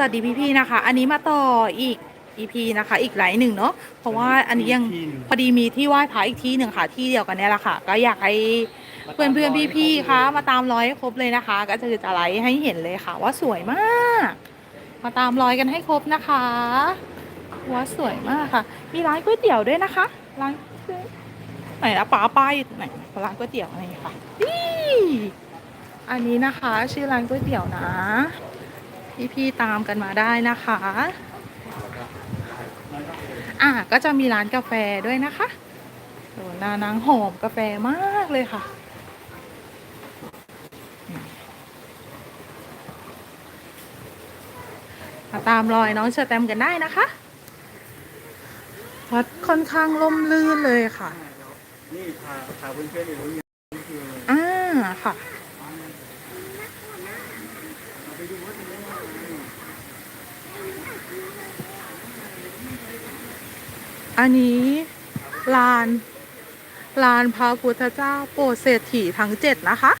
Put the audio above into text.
สวัสดีพี่ๆนะคะ อันนี้มาต่ออีก EP นะคะ อีกไลน์หนึ่งเนาะ เพราะว่าอันนี้ยังที่หนึ่งพอดีมีที่ไหว้พระอีกที่หนึ่งค่ะ ที่เดียวกันเนี่ยแหละค่ะ ก็อยากให้เพื่อนเพื่อนๆพี่ๆคะมาตามรอยให้ครบเลยนะคะ ก็จะจะไลฟ์ให้เห็นเลยค่ะ ว่าสวยมาก มาตามรอยกันให้ครบนะคะ ว่าสวยมากค่ะ มีร้านก๋วยเตี๋ยวด้วยนะคะ ร้านไหนนะป้าป้ายอยู่ไหนร้านก๋วยเตี๋ยวอะไรค่ะ นี่ อันนี้นะคะ ชื่อร้านก๋วยเตี๋ยวนะ พี่ๆตามกันมาได้นะคะ อะก็จะมีร้านกาแฟด้วยนะคะโอ้นานางหอมกาแฟมากเลยค่ะ มาตามรอยน้องเชอร์แตมกันได้นะคะ วัดค่อนข้างล่มลื่นเลยค่ะ นี่พาพาเพื่อนๆไปรู้ยังนี่คืออ่าค่ะ อันนี้ลานลานพระพุทธเจ้าโปรดเศรษฐีทั้งเจ็ดนะคะ